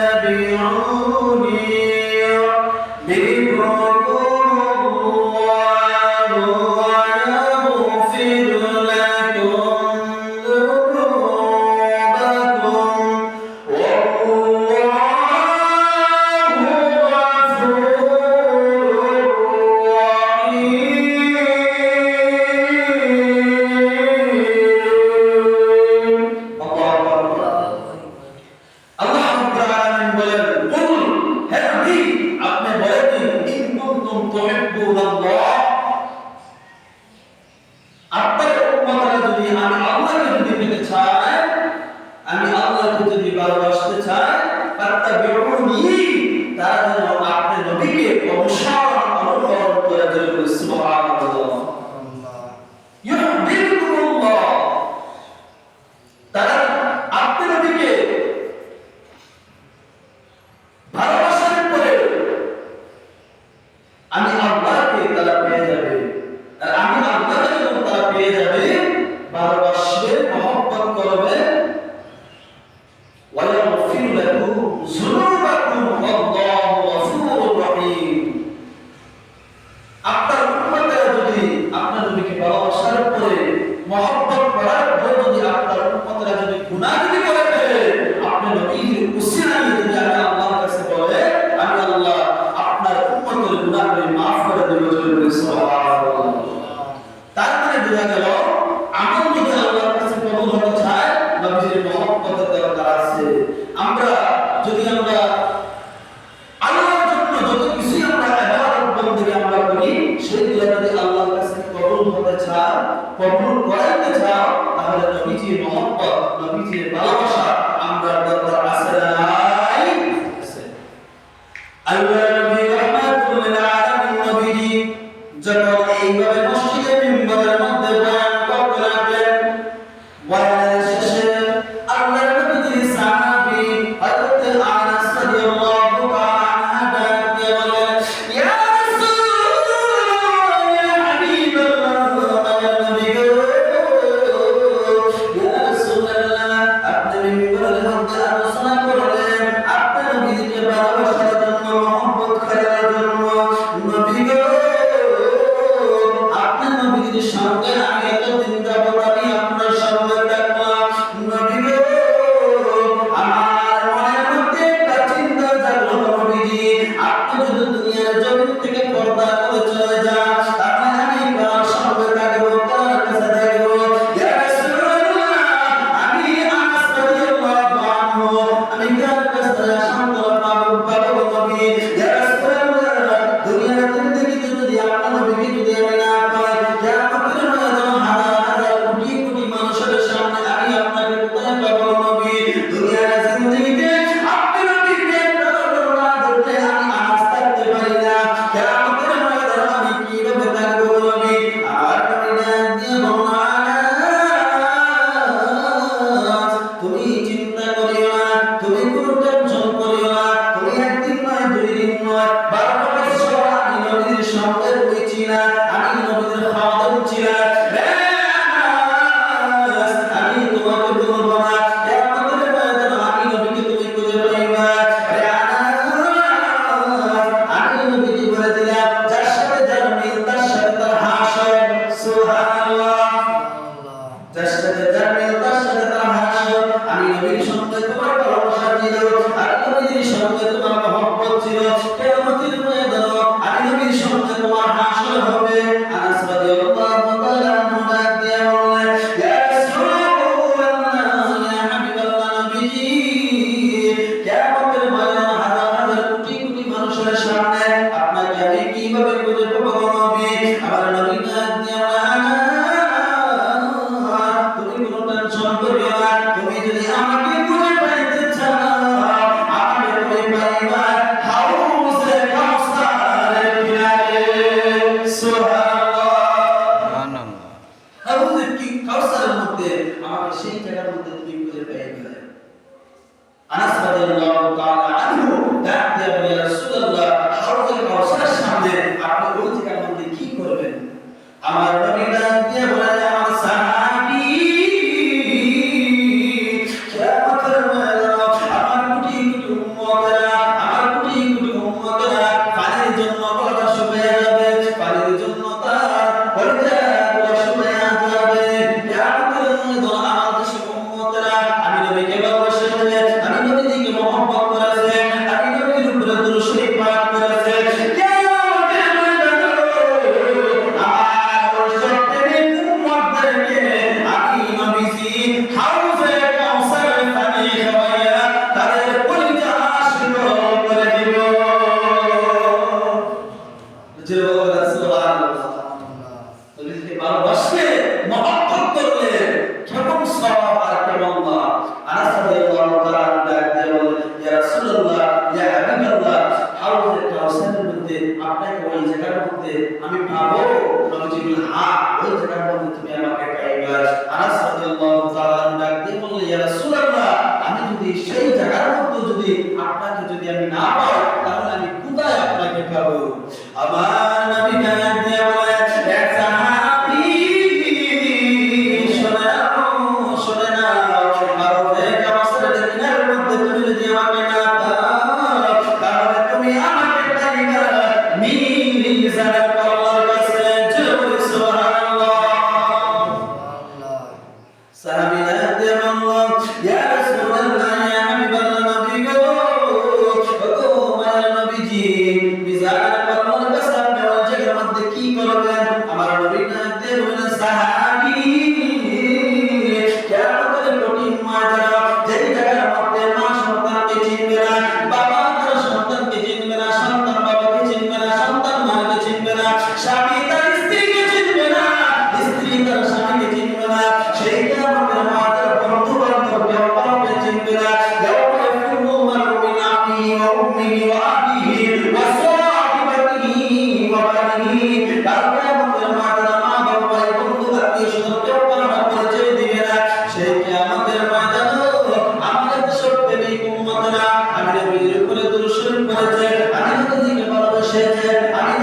تتبعون يقول الله ভালোবাসা যদি আমরা আল্লাহর জন্য যত কিছুই আমরা ইবাদত বন্দেগী আমরা করি সেই যদি আল্লাহর কাছে কবুল হতে চাও কবুল করাইতে চাও তাহলে নবীজির মহব্বত, নবীজির ভালোবাসা আমরা দরকার আছে আল্লাহ নবী রহমাতুল আলামিন নবীজি যখন এইভাবে ¿Qué কারণের কি কাউসারের মধ্যে, আমাকে সেই জায়গার মধ্যে তুমি খুঁজে পেয়ে গেলে। আনাস রাদিয়াল্লাহু তাআলা আনহু ডাক Yeah. মধ্যে, আপনাকে ওই জায়গার মধ্যে আমি পাবো। ওই জায়গার মধ্যে তুমি আমাকে পাইবা আনাস রাদিয়াল্লাহু তাআলা ডাক দিয়ে ইয়া রাসূলুল্লাহ, আমি যদি সেই জায়গার মধ্যে যদি আপনাকে যদি আমি না পাই আমাদের নবীর করে দুরুদ শরীফ পড়েছেন আমি নবীকে ভালোবেসেছেন আমি